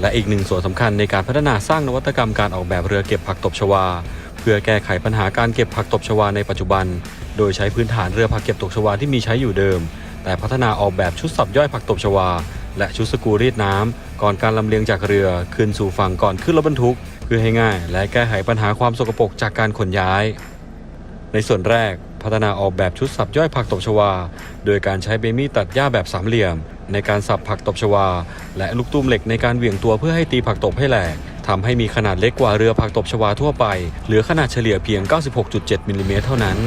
และอีกหนึ่งส่วนสำคัญในการพัฒนาสร้างนวัตกรรมการออกแบบเรือเก็บผักตบชวา เพื่อแก้ไขปัญหาการเก็บผักตบชวาในปัจจุบัน โดยใช้พื้นฐานเรือผักเก็บตกชวาที่มีใช้อยู่เดิม แต่พัฒนาออกแบบชุดสับย่อยผักตบชวา และชุดสกูรีดน้ำก่อนการลำเลียงจากเรือขึ้นสู่ฝั่งก่อนขึ้นรถบรรทุก เพื่อให้ง่าย และแก้ไขปัญหาความสกปรกจากการขนย้าย ในส่วนแรกพัฒนาออกแบบชุดสับย่อยผักตบชวา โดยการใช้เบมี่ตัดหญ้าแบบสามเหลี่ยม ในการสับผักตบชวา และลูกตุ้มเหล็กในการเหวี่ยงตัวเพื่อให้ตีผักตบให้แหลกทำให้มีขนาดเล็กกว่าเรือผักตบชวาทั่วไป เหลือขนาดเฉลี่ยเพียง 96.7มิลลิเมตรเท่านั้น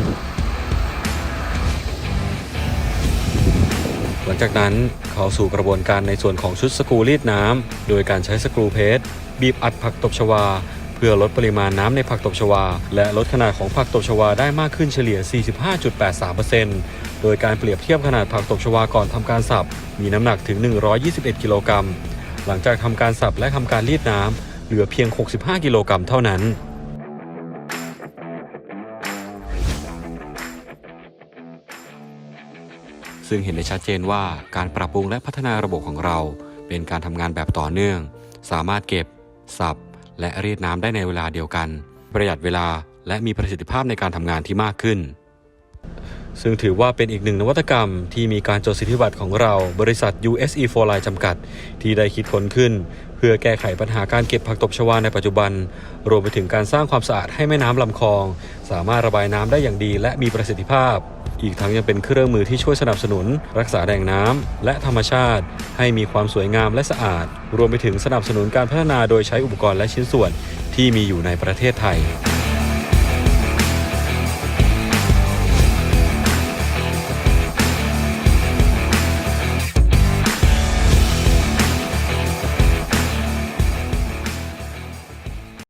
หลังจากนั้นเข้าสู่กระบวนการในส่วนของชุดสกรูรีดน้ำ โดยการใช้สกรูเพสบีบอัดผักตบชวา เพื่อลดปริมาณน้ำในผักตบชวา และลดขนาดของผักตบชวาได้มากขึ้นเฉลี่ย 45.83%โดยการเปรียบเทียบขนาดผักตบชวาก่อนทำการสับ มีน้ำหนักถึง 121 กิโลกรัม หลังจากทำการสับและทำการรีดน้ำเหลือเพียง 65 กิโลกรัมเท่านั้นซึ่งเห็นได้ชัดเจนว่าการปรับปรุงและพัฒนาระบบของเรา เป็นการทำงานแบบต่อเนื่อง สามารถเก็บ สับ และรีดน้ำได้ในเวลาเดียวกัน ประหยัดเวลาและมีประสิทธิภาพในการทำงานที่มากขึ้น ซึ่งถือว่าเป็นอีกหนึ่งนวัตกรรมที่มีการจดสิทธิบัตรของเราบริษัท USE for Line จำกัด ที่ได้คิดค้นขึ้น เพื่อแก้ไขปัญหาการเก็บผักตบชวาในปัจจุบัน รวมไปถึงการสร้างความสะอาดให้แม่น้ำลำคลอง สามารถระบายน้ำได้อย่างดีและมีประสิทธิภาพ อีกทั้งยังเป็นเครื่องมือที่ช่วยสนับสนุน รักษาแหล่งน้ำและธรรมชาติ ให้มีความสวยงามและสะอาด รวมไปถึงสนับสนุนการพัฒนาโดยใช้อุปกรณ์และชิ้นส่วนที่มีอยู่ในประเทศไทย